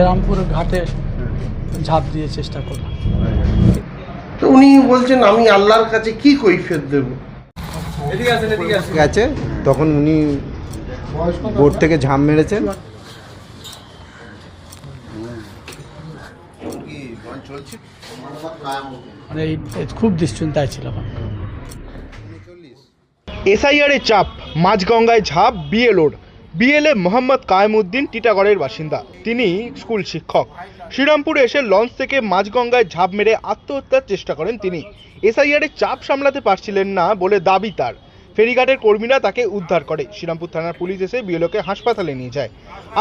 শ্রীরামপুর ঘাটে ঝাঁপ দিয়ে চেষ্টা করলাম তো উনি বলছেন আমি আল্লাহর কাছে কি কৈফিয়ত দেব? গেছে তখন উনি বোট থেকে ঝাঁপ মেরেছেন। মানে খুব দুশ্চিন্তায় আমি। এসআইআর এর চাপ মাঝগঙ্গায় ঝাঁপ বিএলওর। বিএলএ মোহাম্মদ কায়েমউদ্দিন টিটাগড়ের বাসিন্দা। তিনি স্কুল শিক্ষক। শ্রীরামপুরে এসে লঞ্চ থেকে মাঝগঙ্গায় ঝাঁপ মেরে আত্মহত্যার চেষ্টা করেন তিনি। এসআইআর এর চাপ সামলাতে পারছিলেন না বলে দাবি তার। ফেরিঘাটের কর্মীরা তাকে উদ্ধার করে। শ্রীরামপুর থানার পুলিশ এসে বিএলওকে হাসপাতালে নিয়ে যায়।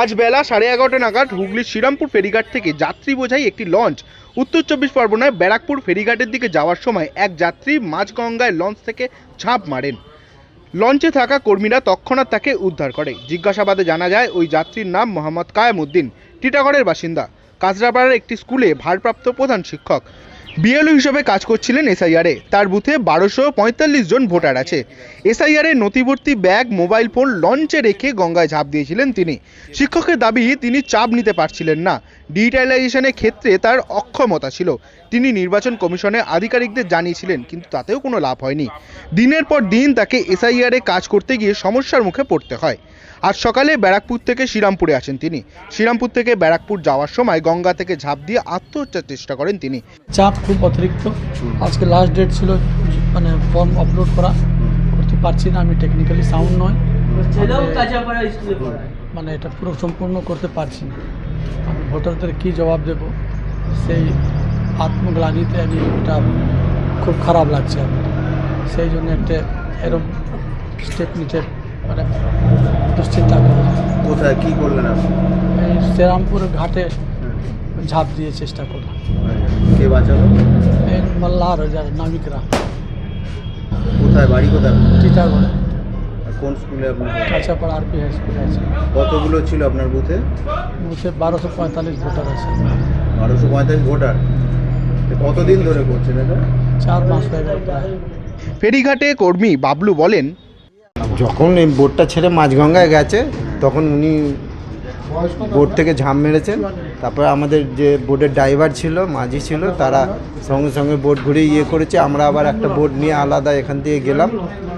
আজ বেলা সাড়ে এগারোটা নাগাদ হুগলির শ্রীরামপুর ফেরিঘাট থেকে যাত্রী বোঝাই একটি লঞ্চ উত্তর চব্বিশ পরগনায় ব্যারাকপুর ফেরিঘাটের দিকে যাওয়ার সময় এক যাত্রী মাঝগঙ্গায় লঞ্চ থেকে ঝাঁপ মারেন। লঞ্চে থাকা কর্মীরা তৎক্ষণাৎ তাকে উদ্ধার করে। জিজ্ঞাসাবাদে জানা যায়, ওই যাত্রীর নাম মোহাম্মদ কায়েমউদ্দিন টিটাগড়ের বাসিন্দা। কাজরাপাড়ার একটি স্কুলে ভারপ্রাপ্ত প্রধান শিক্ষক। বিএলও হিসেবে কাজ করছিলেন এসআইআরে। তার বুথে বারোশো পঁয়তাল্লিশ জন ভোটার আছে। এসআইআরে নথিভর্তি ব্যাগ, মোবাইল ফোন, লঞ্চে রেখে গঙ্গায় ঝাঁপ দিয়েছিলেন তিনি। শিক্ষকের দাবি, তিনি চাপ নিতে পারছিলেন না। ডিজিটালাইজেশনের ক্ষেত্রে তার অক্ষমতা ছিল। তিনি নির্বাচন কমিশনের আধিকারিকদের জানিয়েছিলেন, কিন্তু তাতেও কোনো লাভ হয়নি। দিনের পর দিন তাকে এসআইআরে কাজ করতে গিয়ে সমস্যার মুখে পড়তে হয়। আজ সকালে ব্যারাকপুর থেকে শ্রীরামপুরে আসেন তিনি। শ্রীরামপুর থেকে ব্যারাকপুর যাওয়ার সময় গঙ্গা থেকে ঝাঁপ দিয়ে আত্মহত্যার চেষ্টা করেন তিনি। চাপ খুব অতিরিক্ত। আজকে লাস্ট ডেট ছিল মানে ফর্ম আপলোড করা। করতে পারছি না আমি টেকনিক্যালি সাউন্ড নয়। মানে এটা পুরো সম্পূর্ণ করতে পারছি না। আমি ভোটারদের কী জবাব দেব? সেই আত্মগ্লানিতে আমি এটা খুব খারাপ লাগছে আমার সেই জন্য একটা এরকম স্টেপ নিতে মানে দুশ্চিন্তা করে কোথায় কি করলেন আপনি? এই শ্রীরামপুর ঘাটে ঝাঁপ দিয়ে চেষ্টা করলাম কে বাঁচালো? মাল্লার যারা নাবিকরা কোথায়? বাড়ি কোথায়? আর কোন স্কুলে আপনি Kachhapara R P high school আছে। কতগুলো ছিল আপনার বুথে? বুথে বারোশো পঁয়তাল্লিশ ভোটার আছে। বারোশো পঁয়তাল্লিশ ভোটার। কতদিন ধরে করছেন এটা? চার মাস হয়ে গেল প্রায়। ফেরিঘাটে কর্মী বাবলু বলেন যখন এই বোটটা ছেড়ে মাঝগঙ্গায় গেছে তখন উনি বোট থেকে ঝাঁপ মেরেছেন। তারপর আমাদের যে বোর্ডের ড্রাইভার ছিল মাঝি ছিল তারা সঙ্গে সঙ্গে বোর্ড ঘুরে ইয়ে করেছে। আমরা আবার একটা বোর্ড নিয়ে আলাদা এখান থেকে গেলাম।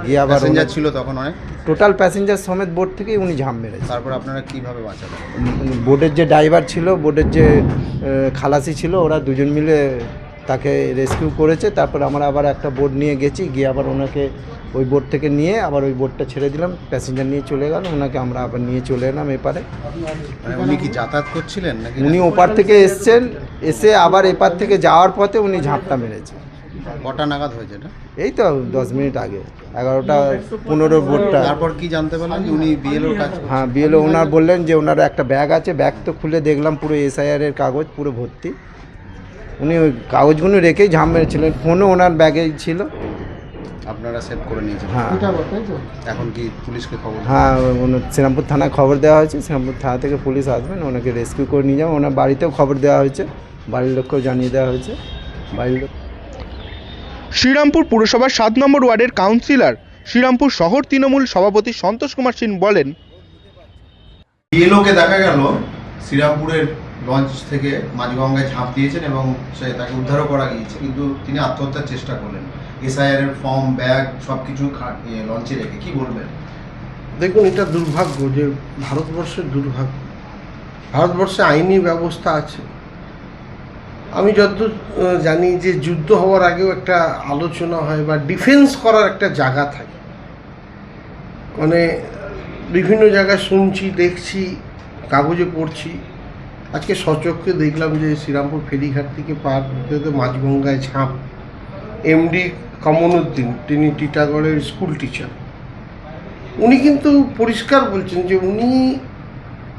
গিয়ে আবার প্যাসেঞ্জার ছিল তখন অনেক? টোটাল প্যাসেঞ্জার সমেত বোর্ড থেকেই উনি ঝাঁপ মেরেছে তারপর আপনারা কীভাবে বাঁচালেন? বোর্ডের বোটের যে ড্রাইভার ছিল বোর্ডের যে খালাসি ছিল ওরা দুজন মিলে তাকে রেস্কিউ করেছে তারপর আমরা আবার একটা বোট নিয়ে গেছি গিয়ে আবার ওনাকে ওই বোট থেকে নিয়ে আবার ওই বোটটা ছেড়ে দিলাম প্যাসেঞ্জার নিয়ে চলে গেল ওনাকে আমরা আবার নিয়ে চলে এলাম এপারে। মানে উনি কি যাতায়াত করছিলেন নাকি? উনি ওপার থেকে এসছেন এসে আবার এপার থেকে যাওয়ার পথে উনি ঝাঁপটা মেরেছে। কটা নাগাদ হয়েছে এটা? এই তো দশ মিনিট আগে এগারোটা পনেরো বোটটা তারপর কি জানতে পারলেন উনি বিএলওর কাজ হ্যাঁ বিএলও ওনার বললেন যে ওনার একটা ব্যাগ আছে ব্যাগ তো খুলে দেখলাম পুরো এসআইআর এর কাগজ পুরো ভর্তি। উনি ওই কাগজগুলো রেখেই ঝাম মেরেছিলেন। ফোনও ওনার ব্যাগেই ছিল। আপনারা সেভ করে নিয়েছেন। হ্যাঁ। এখন কি পুলিশকে খবর হ্যাঁ ওনার শ্রীরামপুর থানায় খবর দেওয়া হয়েছে। শ্রীরামপুর থানা থেকে পুলিশ আসবেন ওনাকে রেস্কিউ করে নিয়ে যাবেন। ওনার বাড়িতেও খবর দেওয়া হয়েছে। বাড়ির লোককেও জানিয়ে দেওয়া হয়েছে। বাড়ির লোক শ্রীরামপুর পুরসভার সাত নম্বর ওয়ার্ডের কাউন্সিলর শ্রীরামপুর শহর তৃণমূল সভাপতি সন্তোষ কুমার সিং বলেন বিএলওকে দেখা গেল শ্রীরামপুরের লঞ্চ থেকে মাঝগঙ্গায় ঝাঁপ দিয়েছেন এবং সে তাকে উদ্ধারও করা গিয়েছে। কিন্তু তিনি আত্মহত্যার চেষ্টা করলেন। এসআইআর এর ফর্ম, ব্যাগ সব কিছু লঞ্চে রেখে। কি বলবেন? দেখুন, এটা দুর্ভাগ্য যে ভারতবর্ষের দুর্ভাগ্য। ভারতবর্ষে আইনি ব্যবস্থা আছে। আমি যতদূর জানি যে যুদ্ধ হওয়ার আগেও একটা আলোচনা হয় বা ডিফেন্স করার একটা জায়গা থাকে। মানে বিভিন্ন জায়গায় শুনছি, দেখছি, কাগজে পড়ছি। আজকে সচক্ষে দেখলাম যে শ্রীরামপুর ফেরিঘাট থেকে পার হতে মাঝগঙ্গায় ঝাঁপ। এমডি কমনউদ্দিন, তিনি টিটাগড়ের স্কুল টিচার। উনি কিন্তু পরিষ্কার বলছেন যে উনি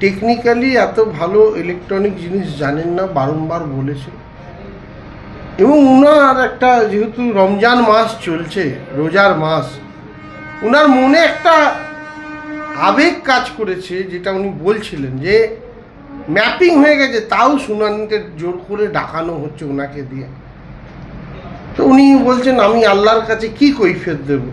টেকনিক্যালি এত ভালো ইলেকট্রনিক জিনিস জানেন না, বারংবার বলেছেন এবং উনার একটা, যেহেতু রমজান মাস চলছে, রোজার মাস, উনার মনে একটা আবেগ কাজ করেছে, যেটা উনি বলছিলেন যে ম্যাপিং হয়ে গেছে, তাও সুনানিতে জোর করে ডাকানো হচ্ছে ওনাকে দিয়ে। তো উনি বলছেন, আমি আল্লাহর কাছে কি কৈফিয়ত দেবো?